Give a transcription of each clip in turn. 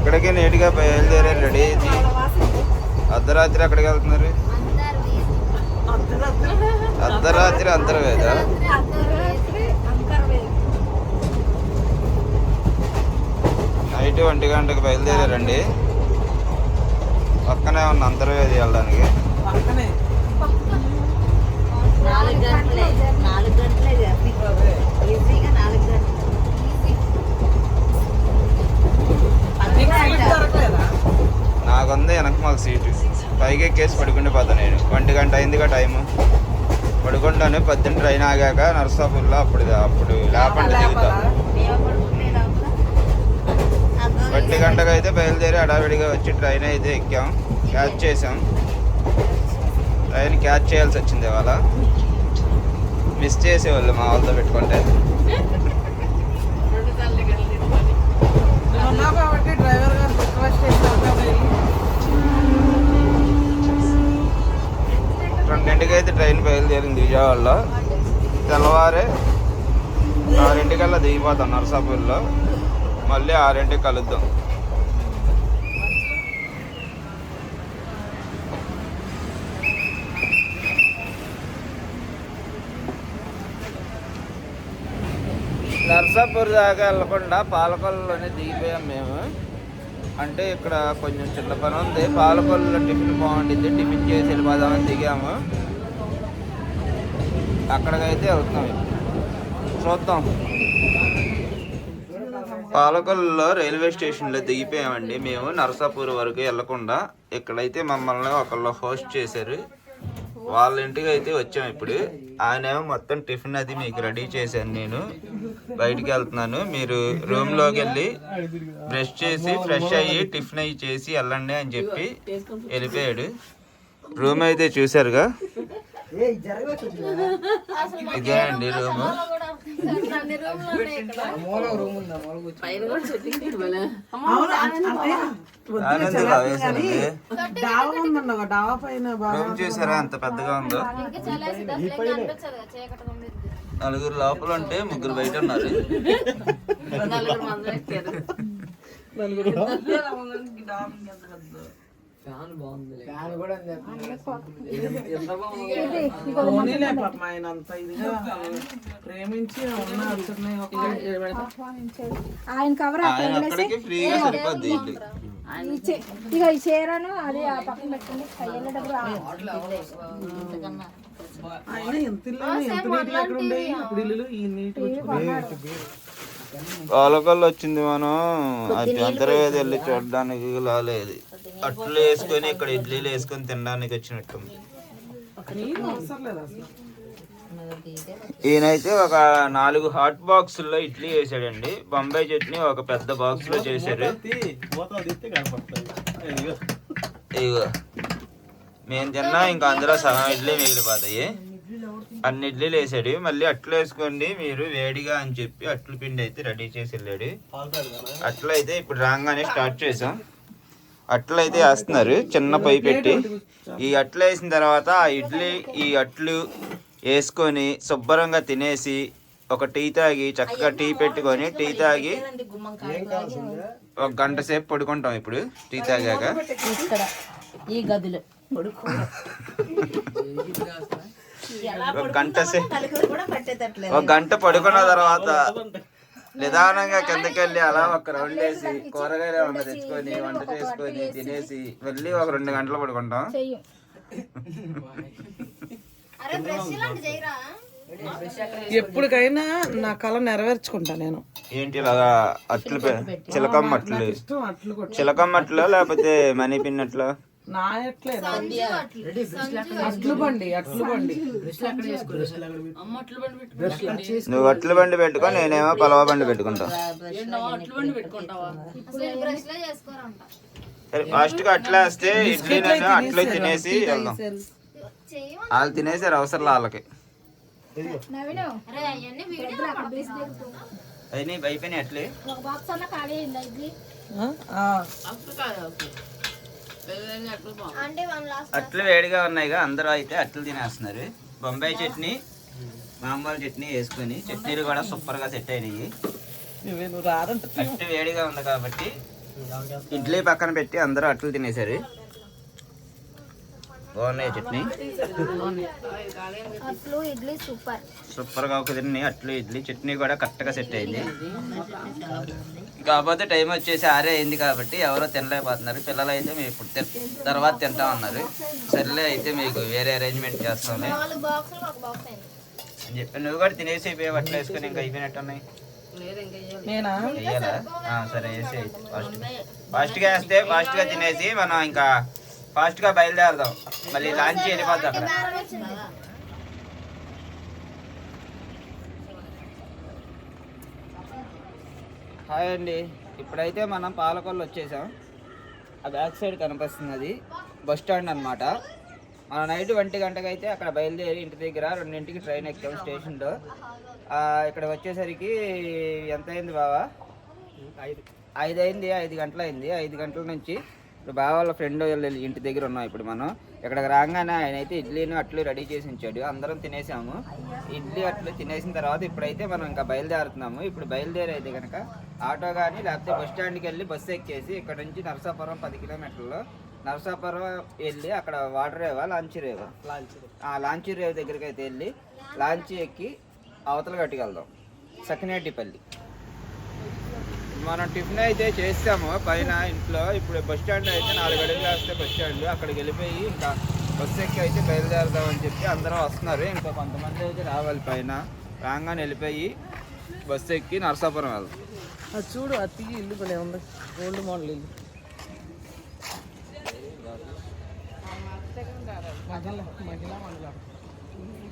ఎక్కడికి నీట్గా బయలుదేరారు రెడీ అయ్యి. అర్ధరాత్రి ఎక్కడికి వెళ్తున్నారు? అర్ధరాత్రి అంతర్వేద? నైట్ ఒంటి గంటకు బయలుదేరారండి. పక్కనే ఉన్న అంతర్వేది వెళ్ళడానికి. పక్కనే. నాలుగు గంటలే నాలుగు గంటలే ఈజీగా నాలుగు గంటలు నీకు సీట్ దొరకలేదా నాకుంది వెనక మాకు సీటు. పైకి ఎక్కేసి పడుకుంటే పోతా నేను. ఒంటి గంట అయిందిగా టైము. పడుకుంటాను. పద్దెనిమిది ట్రైన్ ఆగాక నర్సాపూర్లో అప్పుడు అప్పుడు లేపండి దిగుతా. ఒంటి గంటకు అయితే బయలుదేరి హడావిడిగా వచ్చి ట్రైన్ అయితే ఎక్కాం. క్యాచ్ చేసాం ట్రైన్ క్యాచ్ చేయాల్సి వచ్చింది ఇవాళ. మిస్ చేసేవాళ్ళు మా వాళ్ళతో పెట్టుకుంటే. ఉన్నా కాబట్టి డ్రైవర్ గారు రిక్వెస్ట్ చేస్తాను రెండింటికి అయితే ట్రైన్ బయలుదేరింది విజయవాడలో. తెల్లవారే ఆరింటికల్లా దిగిపోతాం నరసాపూర్లో. మళ్ళీ ఆరింటికి కలుద్దాం. నర్సాపూర్ దాకా వెళ్ళకుండా పాలకొల్లులోనే దిగిపోయాం మేము. అంటే ఇక్కడ కొంచెం చిన్న పని ఉంది. పాలకొల్లులో టిఫిన్ బాగుంటుంది టిఫిన్ చేసి వెళ్ళిపోదామని దిగాము. అక్కడికైతే వెళ్తున్నాం. చూద్దాం. పాలకొల్లులో రైల్వే స్టేషన్లో దిగిపోయామండి మేము. నరసాపూర్ వరకు వెళ్ళకుండా. ఇక్కడైతే మమ్మల్ని ఒకళ్ళు హోస్ట్ చేశారు. వాళ్ళ ఇంటికి అయితే వచ్చాం ఇప్పుడు. ఆయన మొత్తం టిఫిన్ అది మీకు రెడీ చేశాను నేను. బయటికి వెళ్తున్నాను. మీరు రూమ్లోకి వెళ్ళి బ్రష్ చేసి ఫ్రెష్ అయ్యి టిఫిన్ అయ్యి చేసి వెళ్ళండి అని చెప్పి వెళ్ళిపోయాడు. రూమ్ అయితే చూసారుగా ఇదే అండి రూమ్. రూమ్ చూసారా? ఎంత పెద్దగా ఉందో. నలుగురు లోపల ఉంటే ముగ్గురు బయట ఉన్నారు. నలుగురు పోనీలే పాపం ఆయన అంత ఇదిగా ప్రేమించి ఉన్న ఆయన కవర్ ఇక ఈ చీరను అది ఆ పక్కన ఆయన ఎంత ఇల్లు ఎంత నీటి ఎక్కడ ఉండేవి? అప్పుడు ఇల్లు ఈ నీటి పాలకొల్లు వచ్చింది మనం అది అంతర్వేది వెళ్ళి చూడడానికి లాలేదు అట్లు వేసుకొని ఇక్కడ ఇడ్లీలు వేసుకొని తినడానికి అసలు. ఈయనైతే ఒక నాలుగు హాట్ బాక్సుల్లో ఇడ్లీ వేసాడండి బొంబాయి చట్నీ ఒక పెద్ద బాక్స్లో చేశారు. ఇగో మేము తిన్నా ఇంకా అందులో సగం ఇడ్లీ మిగిలిపోతాయి. అన్ని ఇడ్లీలు వేసాడు మళ్ళీ అట్లు వేసుకోండి మీరు వేడిగా అని చెప్పి అట్లు పిండి అయితే రెడీ చేసి వెళ్ళాడు. అట్లు అయితే ఇప్పుడు రాగానే స్టార్ట్ చేసాం. అట్లు అయితే వేస్తున్నారు చిన్న పై పెట్టి. ఈ అట్లు వేసిన తర్వాత ఆ ఇడ్లీ ఈ అట్లు వేసుకొని శుభ్రంగా తినేసి ఒక టీ తాగి చక్కగా టీ పెట్టుకొని టీ తాగి ఒక గంట సేపు పడుకుంటాం ఇప్పుడు టీ తాగాక. ఈ గదిలో. పడుకో ఒక గంట ఒక గంట పడుకున్న తర్వాత నిదానంగా కిందకెళ్ళి అలా ఒక రౌండ్ వేసి కూరగాయలు ఏమన్నా తెచ్చుకొని వంట చేసుకొని తినేసి వెళ్ళి ఒక రెండు గంటలు పడుకుంటాం. ఎప్పటికైనా నా కళ నెరవేర్చుకుంటా నేను. ఏంటి ఇలాగా అట్లు చిలకమ్మ అట్లు? లేకపోతే మనీ పిన్నట్లు నా ఎట్లే అట్లు బండి అట్లు బండి. నువ్వు అట్లు బండి పెట్టుకో నేనేమో పలవ బండి పెట్టుకుంటా. సరే ఫాస్ట్గా అట్లా వేస్తే ఇడ్లీ నేను అట్లు తినేసి వెళ్దాం. వాళ్ళు తినేసారు అవసరం వాళ్ళకి. అయిపోయినాయి అట్లే. అట్లు వేడిగా ఉన్నాయిగా అందరూ అయితే అట్లు తినేస్తున్నారు. బొంబాయి చట్నీ మామూలు చట్నీ వేసుకొని చట్నీలు కూడా సూపర్గా సెట్ అయినాయి అట్టు వేడిగా ఉంది కాబట్టి ఇడ్లీ పక్కన పెట్టి అందరూ అట్లు తినేశారు. బాగున్నాయి చట్నీ? అట్లు ఇడ్లీ సూపర్. సూపర్గా ఒక తిని అట్లు ఇడ్లీ. చట్నీ కూడా కరెక్ట్గా సెట్ అయింది. కాకపోతే టైం వచ్చేసి ఆరే అయింది కాబట్టి ఎవరో తినలేకపోతున్నారు. పిల్లలు అయితే మేము ఇప్పుడు తిన్- తర్వాత తింటాం అన్నారు సర్లే అయితే మీకు వేరే అరేంజ్మెంట్ చేస్తాంలే నాలుగు బాక్సులు ఒక బాక్స్ అయింది అని చెప్పి నువ్వు కూడా తినేసి అయిపోయి అట్లా వేసుకొని ఇంకా అయిపోయినట్టు ఉన్నాయి నేనా? వెయ్యాలా ఆ, సరే వేసి ఫాస్ట్ ఫాస్ట్గా వేస్తే ఫాస్ట్గా తినేసి మనం ఇంకా ఫాస్ట్గా బయలుదేరదాం. మళ్ళీ లాంచ్ వెళ్ళిపోద్ది అక్కడ. హాయ్ అండి. ఇప్పుడైతే మనం పాలకొల్లు వచ్చేసాం. ఆ బ్యాక్ సైడ్ కనిపిస్తుంది అది. బస్ స్టాండ్ అనమాట మన నైట్ ఒంటి గంటకి అయితే అక్కడ బయలుదేరి ఇంటి దగ్గర రెండింటికి ట్రైన్ ఎక్కాం స్టేషన్లో. ఆ, ఇక్కడ వచ్చేసరికి ఎంత అయింది బావా? ఐదు. ఐదు అయింది ఐదు గంటలు అయింది ఐదు గంటల నుంచి ఇప్పుడు బావ వాళ్ళ ఫ్రెండ్ వాళ్ళ ఇంటి దగ్గర ఉన్నాం ఇప్పుడు మనం. ఇక్కడికి రాగానే ఆయన అయితే ఇడ్లీని అట్లు రెడీ చేసి ఉంచాడు. అందరం తినేసాము. ఇడ్లీ అట్లు తినేసిన తర్వాత ఇప్పుడైతే మనం ఇంకా బయలుదేరుతున్నాము. ఇప్పుడు బయలుదేరైతే కనుక ఆటో కానీ లేకపోతే బస్ స్టాండ్కి వెళ్ళి బస్సు ఎక్కేసి ఇక్కడ నుంచి నరసాపురం పది కిలోమీటర్లు. నరసాపురం వెళ్ళి అక్కడ వాటర్ రేవా? లాంచీ రేవా. ఆ లాంచీ రేవ్ దగ్గరికి అయితే వెళ్ళి లాంచీ ఎక్కి అవతల గట్టుకెళ్దాం సకినేటిపల్లి. మనం టిఫిన్ అయితే చేస్తాము. పైన ఇంట్లో ఇప్పుడు బస్ స్టాండ్ అయితే నాలుగు అడుగులు వేస్తే బస్ స్టాండ్. అక్కడికి వెళ్ళిపోయి ఇంకా బస్సు ఎక్కి అయితే బయలుదేరదామని చెప్పి అందరం వస్తున్నారు. ఇంకా కొంతమంది అయితే రావాలి పైన. రాగానే వెళ్ళిపోయి బస్సు ఎక్కి నరసాపురం వెళ్తాం అది చూడు అత్తి ఇల్లు భలే ఉంది ఓల్డ్ మోడల్ ఇల్లు. మహిళ మహిళా మండలం.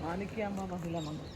మాణిక్య అమ్మ మహిళా మండలం.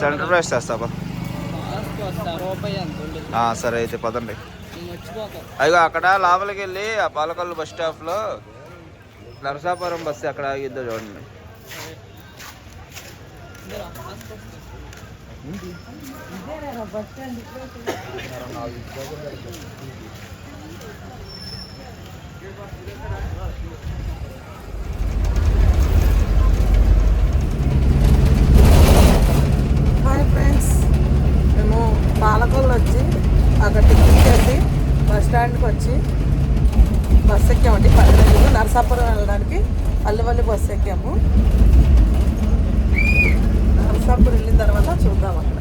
సెంటర్ ప్రైస్ చేస్తావా సరే అయితే పదండి. అయ్యో అక్కడ లోపలికి వెళ్ళి ఆ పాలకొల్లు బస్ స్టాప్లో నరసాపురం బస్సు అక్కడ ఆగిద్దో చూడండి. హాయ్ ఫ్రెండ్స్ మేము పాలకొల్లు వచ్చి అక్కడ టికెట్ చేసి బస్ స్టాండ్కి వచ్చి బస్ ఎక్కామండి. పన్నెండు నరసాపురం వెళ్ళడానికి అల్లివల్లి బస్ ఎక్కాము. నరసాపురం వెళ్ళిన తర్వాత చూద్దాం అక్కడ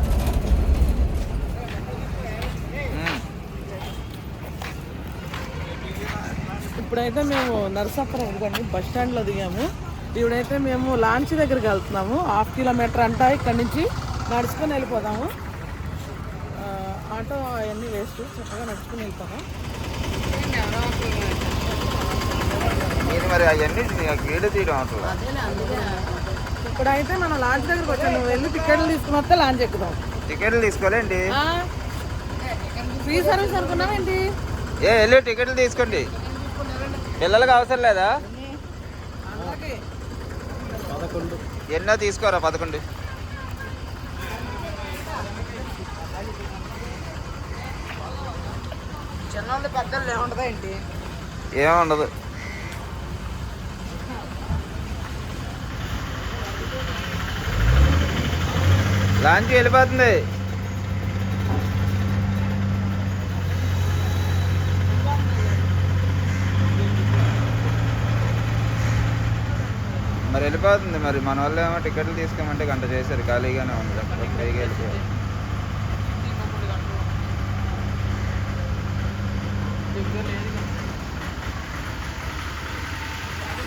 మ్మ్. ఇప్పుడైతే మేము నరసాపురం ఇదిగోండి బస్ స్టాండ్లో దిగాము. ఇప్పుడైతే మేము లాంచ్ దగ్గరికి వెళ్తున్నాము. హాఫ్ కిలోమీటర్ అంట ఇక్కడ నుంచి నడుచుకొని వెళ్ళిపోదాము. ఆటో అవన్నీ వేస్ట్. చక్కగా నడుచుకొని వెళ్తాము మీరు అవన్నీ ఇప్పుడైతే మనం లాంచ్ దగ్గరికి వచ్చాము వెళ్ళి టికెట్లు తీసుకుని వస్తే లాంచ్ ఎక్కుదాం. టికెట్లు తీసుకోలేండి ఫ్రీ సర్వీస్ అనుకున్నావేంటి? ఏ వెళ్ళి టికెట్లు తీసుకోండి. పిల్లలకి అవసరం లేదా? ఎన్నో తీసుకోరా పదకొండు? పెద్దలు ఏంటి? ఏముండదు. లాంచ్ వెళ్ళిపోతుంది. మరి వెళ్ళిపోతుంది. మరి మన వల్ల ఏమో టికెట్లు తీసుకోమంటే గంట చేశారు ఖాళీగానే ఉంది. ఫ్రీగా వెళ్ళిపోయారు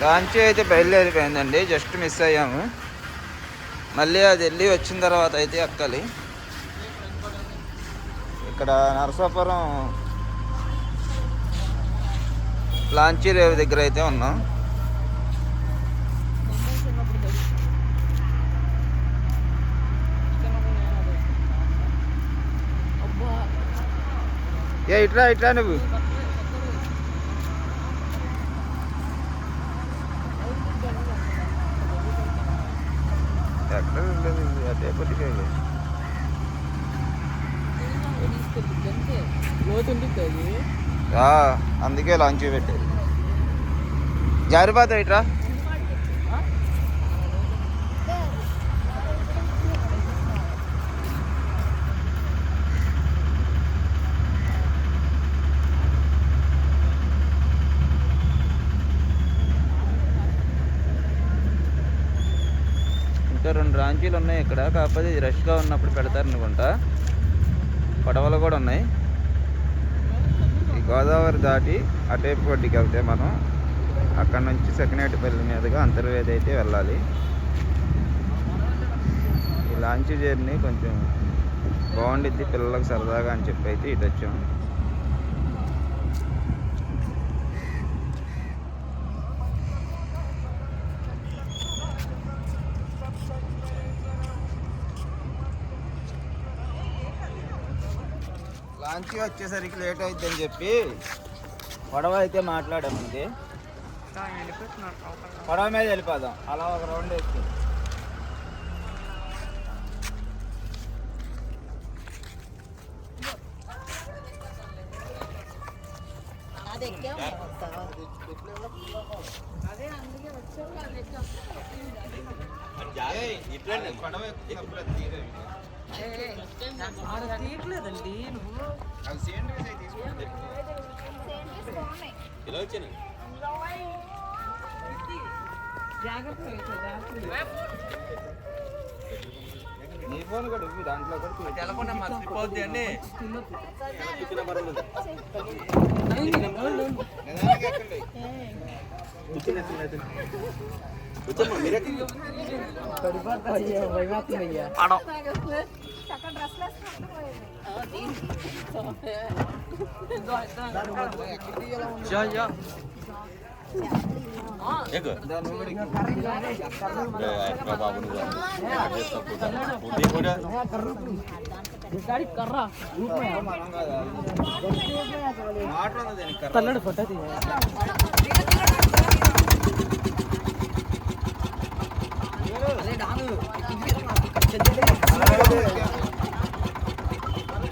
లాంచ్ అయితే బయలుదేరిపోయిందండి. జస్ట్ మిస్ అయ్యాము. మళ్ళీ అది వెళ్ళి వచ్చిన తర్వాత అయితే ఎక్కాలి. ఇక్కడ నరసాపురం లాంచీ రేవు దగ్గర అయితే ఉన్నాం. ఏ ఇట్రా ఇట్రా నువ్వు. ఎక్కడ ఉండదు అదే పట్టుకే అందుకే లాంచ్ పెట్టేది జారిపోతావు ఇట్రా ఇంకా రెండు రాంచీలు ఉన్నాయి ఇక్కడ. కాకపోతే ఇది రష్గా ఉన్నప్పుడు పెడతారు అనుకుంటా. పడవలు కూడా ఉన్నాయి. ఈ గోదావరి దాటి అటేపు వడ్డీకి వెళ్తే మనం అక్కడ నుంచి సెకండేటిపల్లి మీదుగా అంతర్వేది అయితే వెళ్ళాలి. ఈ లాంచ్ జర్నీ కొంచెం బాగుండిద్ది పిల్లలకు సరదాగా అని చెప్పి అయితే ఇటు వచ్చాం లాంచ్ వచ్చేసరికి లేట్ అవుతుందని చెప్పి పడవ అయితే మాట్లాడాము ఇది పడవ మీద వెళ్ళిపోదాం. అలా ఒక రౌండ్ వేసుకుని అది ఎక్కాము వస్తావా పడవ ఎక్కుతున్నప్పుడు అది తీయలేదు. ఆడ తీయట్లేదండి నువ్వు అది సేంద్రీయ అయితే తీసుకోండి. నీ ఫోన్ కూడా ఇవ్వు, దాంట్లో కూడా చూడు. నిదానంగా ఎక్కండి. పడిపోతావయ్యా భయమేస్తుందయ్యా చక్కగా తల్లడు ఫోటో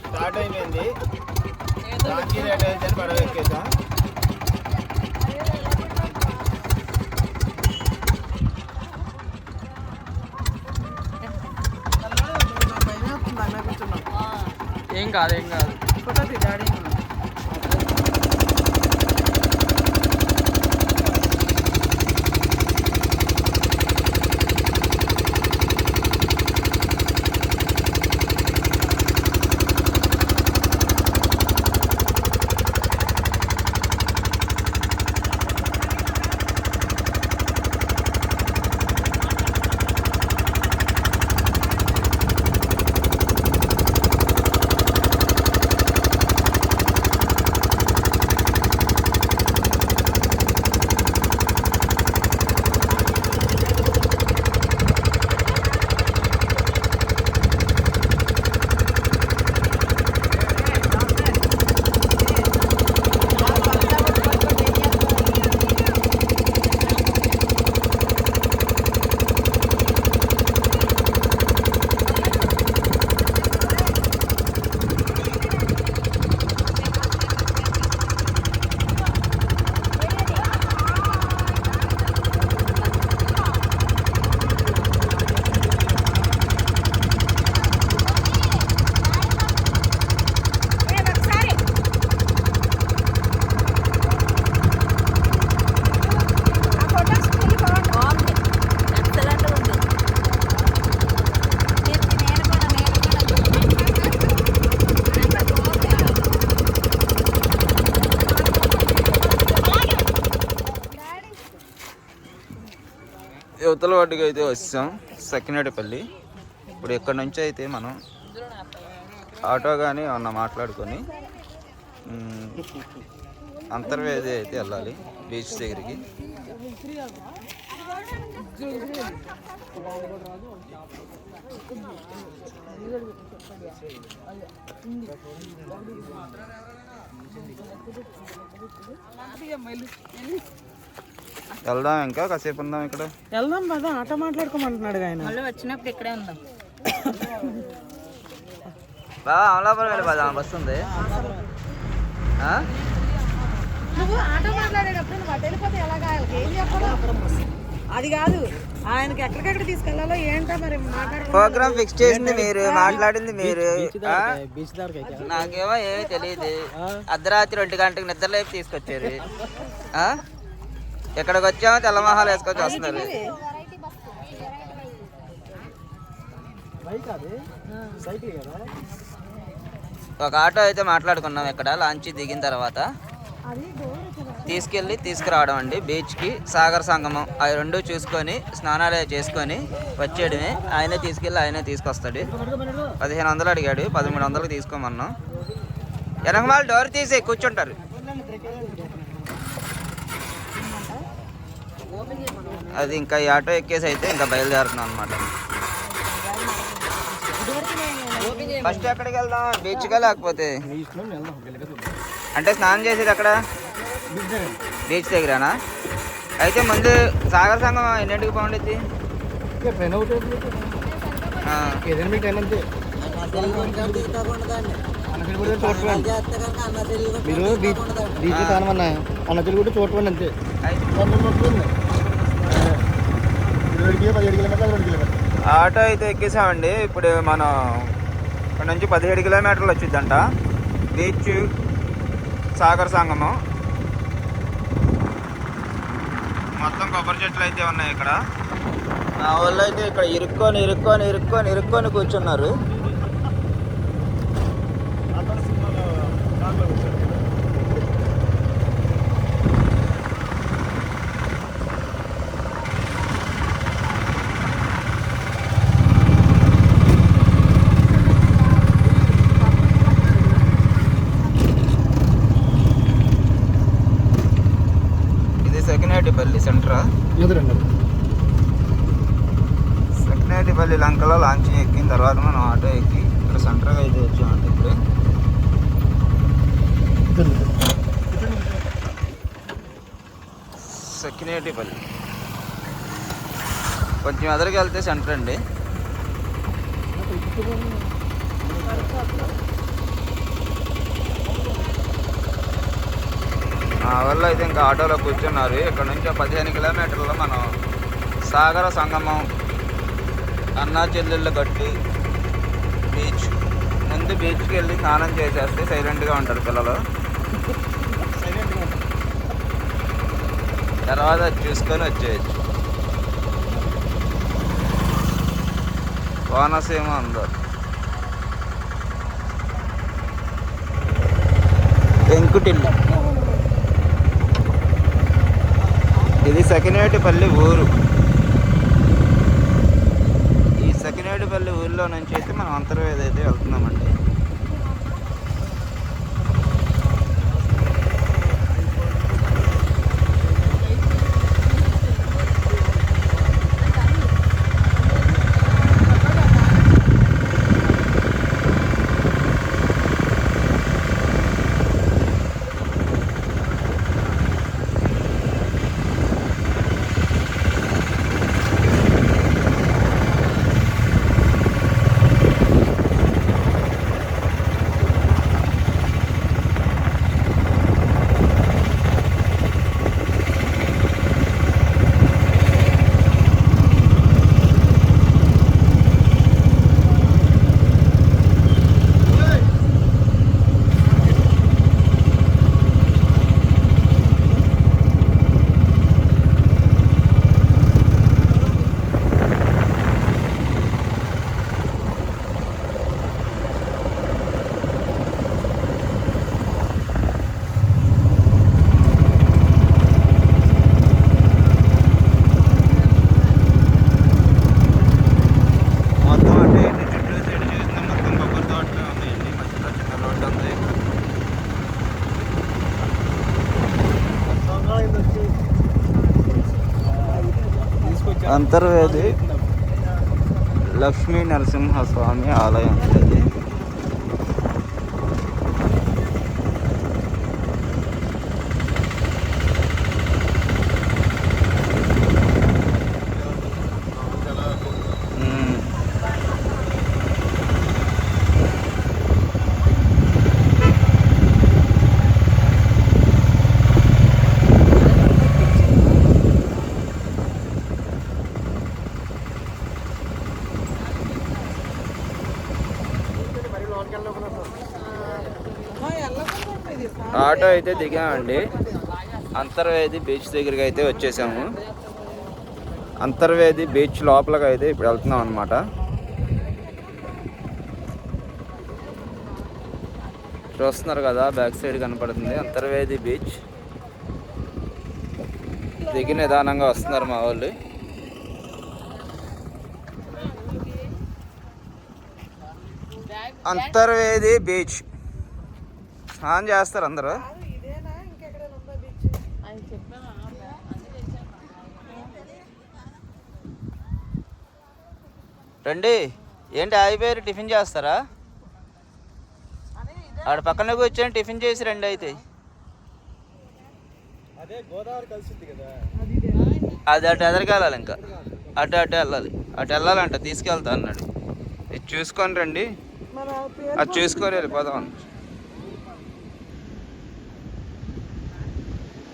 స్టార్ట్ అయిపోయింది. లాంచీ రేట్ అయితే పడవ ఎక్కేసాం కాదు ఏం కాదు ఫోటో డాడీ బాగుంది ఎక్సలెంట్ ఉంది నేను నేను కూడా నేను యువతల అయితే వచ్చాం సకినేటిపల్లి. ఇప్పుడు ఇక్కడ నుంచి అయితే మనం ఆటో కానీ ఏమన్నా మాట్లాడుకొని అంతర్వేది అయితే వెళ్ళాలి బీచ్ దగ్గరికి. వెళ్దాం ఇంకా కాసేపు ఉందాం ఇక్కడ. వెళ్దాం పద ఆటో మాట్లాడుకోమంటున్నాడు ఆయన. మళ్ళీ వచ్చినప్పుడు ఇక్కడే ఉందాం. బాగా అమలాపురం వెళ్ళిపోదాం బస్సు ఉంది. ఆ? నువ్వు ఆటో మాట్లాడేటప్పుడు నువ్వు అటు వెళ్ళిపోతే ఎలాగా? ఏం చెప్పడం అది కాదు ఆయనకి ఎక్కడికెక్కడ తీసుకెళ్ళాలో ఏంటో మరి ప్రోగ్రామ్ ఫిక్స్ చేసింది మీరు మాట్లాడింది మీరు? నాకేమో ఏమీ తెలియదు. అర్ధరాత్రి ఒంటి గంటకి నిద్రలేపి తీసుకొచ్చారు ఆ? ఎక్కడికి వచ్చామో తెల్లమహాలు వేసుకొచ్చి వస్తున్నారు ఒక ఆటో అయితే మాట్లాడుకున్నాం ఇక్కడ లాంచ్ దిగిన తర్వాత. తీసుకెళ్ళి తీసుకురావడం అండి బీచ్కి సాగర్ సంగమం. అవి రెండు చూసుకొని స్నానాలు చేసుకొని వచ్చేయడమే. ఆయనే తీసుకెళ్ళి ఆయనే తీసుకొస్తాడు. పదిహేను వందలు అడిగాడు పదమూడు వందలకు తీసుకోమన్నాం. వాళ్ళు డోర్ తీసి కూర్చుంటారు. అది ఇంకా ఈ ఆటో ఎక్కేసి అయితే ఇంకా బయలుదేరుతున్నాం అనమాట ఫస్ట్ ఎక్కడికి వెళ్దాం? బీచ్గా లేకపోతే? అంటే స్నానం చేసేది అక్కడ బీచ్ దగ్గరనా? అయితే ముందు సాగర్ సంగం ఎన్నింటికి బాగుండేది మీరు బీచ్ అన్న తెలుగు చూడటం అంతే ఇరవై పదిహేడు కిలోమీటర్లు రెండు కిలోమీటర్లు ఆటో అయితే ఎక్కేసామండి. ఇప్పుడు మనం ఇక్కడ నుంచి పదిహేడు కిలోమీటర్లు వచ్చిందంట. బీచ్ సాగర్ సంగమం. మొత్తం కొబ్బరి చెట్లు అయితే ఉన్నాయి ఇక్కడ. మా వాళ్ళు అయితే ఇక్కడ ఇరుక్కొని ఇరుక్కొని ఇరుక్కొని ఇరుక్కొని కూర్చున్నారు ఇది సెకండేటిపల్లి సెంటరా ఎదురండి సెకండేటిపల్లి లంకలో లాంచ్ ఎక్కిన తర్వాత మనం ఆటో ఎక్కి ఇక్కడ సెంటర్గా అయితే వచ్చామండి ఇప్పుడు సెక్యూరిటీపల్లి కొంచెం ఎదురుకి వెళ్తే సెంటర్ అండి. మా వాళ్ళు అయితే ఇంకా ఆటోలో కూర్చున్నారు. ఇక్కడ నుంచి పదిహేను కిలోమీటర్లు మనం సాగర సంగమం అన్నా చెల్లెళ్ళు కట్టి బీచ్ ముందు బీచ్కి వెళ్ళి స్నానం చేసేస్తే సైలెంట్గా ఉంటారు పిల్లలు. తర్వాత చూసుకొని వచ్చేయచ్చు. కోనసీమ అందరు పెంకుటిల్లు ఇది సకినేటిపల్లి ఊరు. ఈ సకినేటిపల్లి ఊరిలో నుంచి అయితే మనం అంతర్వేది అయితే వెళ్తున్నామండి. అంతర్వేది లక్ష్మీ నరసింహస్వామి ఆలయం ఆటో అయితే దిగామండి. అంతర్వేది బీచ్ దగ్గరికి అయితే వచ్చేసాము. అంతర్వేది బీచ్ లోపలికి అయితే ఇప్పుడు వెళ్తున్నాం అనమాట చూస్తున్నారు కదా బ్యాక్ సైడ్ కనపడుతుంది. అంతర్వేది బీచ్. దిగి నిదానంగా వస్తున్నారు మా వాళ్ళు. అంతర్వేది బీచ్. స్నానం చేస్తారు అందరూ. రండి. ఏంటి ఆగిపోయారు? టిఫిన్ చేస్తారా? ఆడ పక్కన కూర్చొని టిఫిన్ చేసి రండి అయితే. అది అటు ఎదరికెళ్ళాలి ఇంకా. అటు అటు వెళ్ళాలి. అటు వెళ్ళాలంట తీసుకెళ్తా అన్నాడు. ఇది చూసుకొని రండి. అది చూసుకొని వెళ్ళిపోదాం అన్న. ఆ,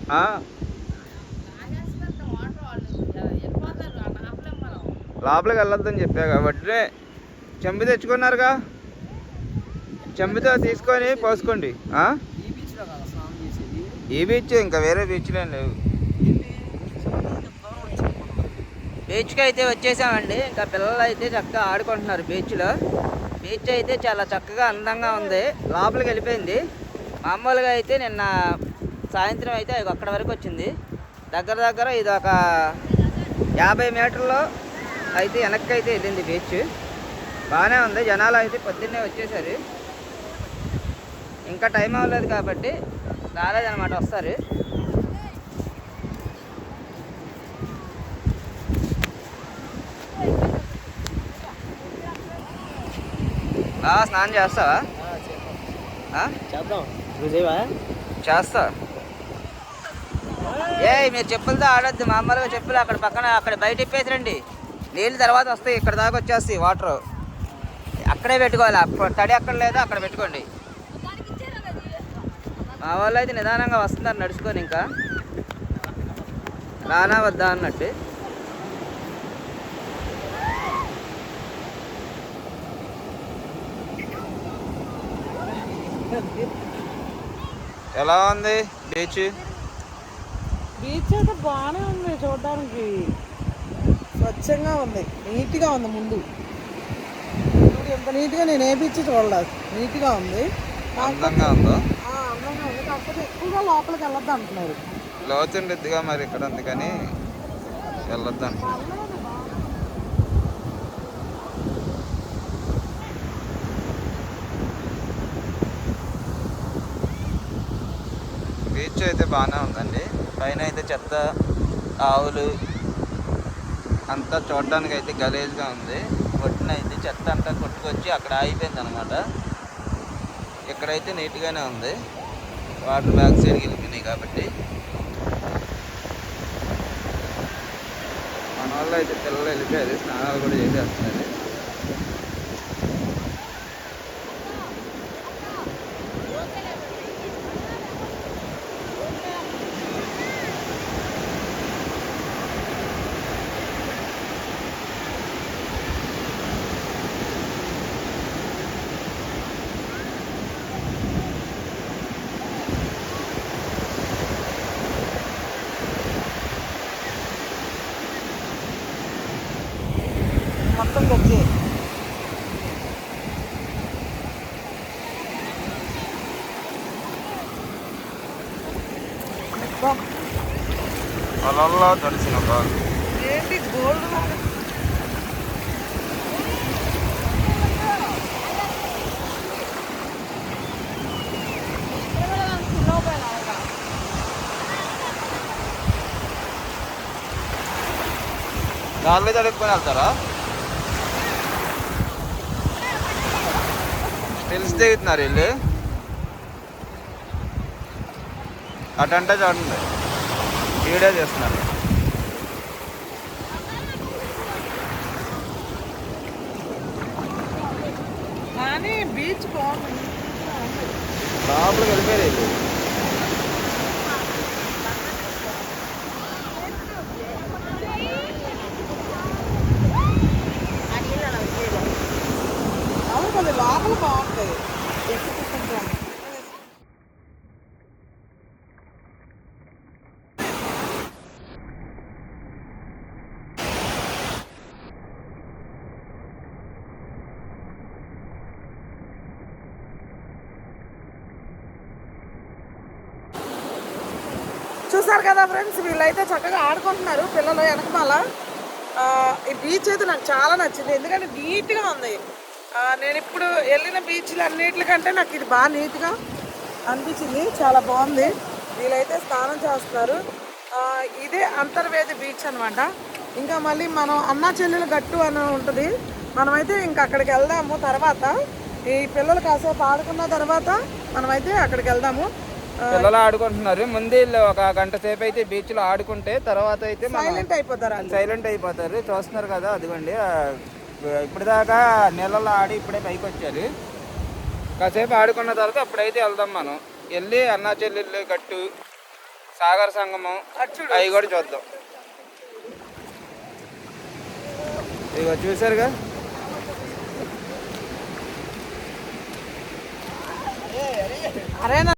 లోపలికి వెళ్ళొద్దని చెప్పా కాబట్టి చెంబు తెచ్చుకున్నారుగా. చెంబుతో తీసుకొని పోసుకోండి. ఆ? ఈ బీచ్ ఇంకా వేరే బీచ్లు లేవు. బీచ్కి అయితే వచ్చేసామండి. ఇంకా పిల్లలు అయితే చక్కగా ఆడుకుంటున్నారు బీచ్లో బీచ్ అయితే చాలా చక్కగా అందంగా ఉంది. లోపలికి వెళ్ళిపోయింది. మామూలుగా అయితే నిన్న సాయంత్రం అయితే అది అక్కడ వరకు వచ్చింది. దగ్గర దగ్గర ఇది ఒక యాభై మీటర్లో అయితే వెనక్కి అయితే వెళ్ళింది బీచ్. బాగానే ఉంది. జనాలు అయితే పొద్దున్నే వచ్చేసారు. ఇంకా టైం అవ్వలేదు కాబట్టి రాలేదన్నమాట వస్తారు. స్నానం చేస్తావా? చేద్దాం. చేస్తా. ఏ మీరు చెప్పులతో ఆడొద్దు మామూలుగా చెప్పులు అక్కడ పక్కన అక్కడ బయట ఇప్పేసిరండి నీళ్ళు తర్వాత వస్తాయి ఇక్కడ దాకా వచ్చేస్తాయి వాటర్. అక్కడే పెట్టుకోవాలి తడి అక్కడ లేదా అక్కడ పెట్టుకోండి. మా వాళ్ళు అయితే నిదానంగా వస్తున్నారు నడుచుకొని ఇంకా. రానా వద్దా అన్నట్టు. ఎలా ఉంది బీచ్? బీచ్ అయితే బాగానే ఉంది చూడడానికి. స్వచ్ఛంగా ఉంది. నీట్గా ఉంది ముందు. ఇప్పుడు ఇంత నీట్గా నేను ఏ బీచ్ చూడలేదు నీట్గా ఉంది. అందంగా ఉందో? ఆ, అందంగా ఉంది. కాకపోతే ఎక్కువగా లోపలికి వెళ్ళొద్దు అంటున్నారు. లోతుండిద్దిగా మరి ఇక్కడ అందుకని వెళ్ళొద్దాం బీచ్ అయితే బాగానే ఉందండి. పైన అయితే చెత్త ఆవులు అంతా చూడడానికి అయితే గలేజ్గా ఉంది. కొట్టిన అయితే చెత్త అంతా కొట్టుకొచ్చి అక్కడ ఆగిపోయింది అనమాట ఇక్కడైతే నీట్గానే ఉంది. వాటర్ బ్యాక్ సైడ్కి వెళ్ళిపోయినాయి కాబట్టి. మన వాళ్ళు అయితే పిల్లలు వెళ్ళిపోయారు. స్నానాలు కూడా చేసేస్తున్నారు మొత్తం గచ్చి పొలంలో తడిసిన గోల్డ్ కాళ్ళు తడుపుకొని వెళ్తారా? తెలిసి తెగుతున్నారు వీళ్ళు. అటంటే చూడండి. వీడియో చేస్తున్నారు కానీ బీచ్ బాగుంది. లోపలికి వెళ్ళిపోయారు వీళ్ళు అవును కొద్ది లోపల బాగుంటాయి ఎక్కువ కొంచెం చూసారు కదా ఫ్రెండ్స్ వీళ్ళైతే చక్కగా ఆడుకుంటున్నారు పిల్లలు వెనకమాల. ఈ బీచ్ అయితే నాకు చాలా నచ్చింది. ఎందుకంటే నీట్గా ఉంది. నేను ఇప్పుడు వెళ్ళిన బీచ్లు అన్నిటికంటే నాకు ఇది బాగా నీట్గా అనిపించింది. చాలా బాగుంది. వీళ్ళైతే స్నానం చేస్తున్నారు. ఇదే అంతర్వేది బీచ్ అనమాట ఇంకా మళ్ళీ మనం అన్నా చెల్లెలు గట్టు అని ఉంటుంది. మనమైతే ఇంకా అక్కడికి వెళ్దాము తర్వాత. ఈ పిల్లలు కాసేపు ఆడుకున్న తర్వాత మనమైతే అక్కడికి వెళ్దాము. పిల్లలు ఆడుకుంటున్నారు. ముందు వీళ్ళు ఒక గంట సేపు అయితే బీచ్లో ఆడుకుంటే తర్వాత అయితే సైలెంట్ అయిపోతారు. సైలెంట్ అయిపోతారు. చూస్తున్నారు కదా అదిగోండి. ఇప్పుడు దాకా నీళ్ళలో ఆడి ఇప్పుడే పైకి వచ్చారు. కాసేపు ఆడుకున్న తర్వాత అప్పుడైతే వెళ్దాం మనం. వెళ్ళి అన్నా చెల్లెళ్ళు గట్టు సాగర సంగమం అవి కూడా చూద్దాం. ఇగో చూసారుగా అరే.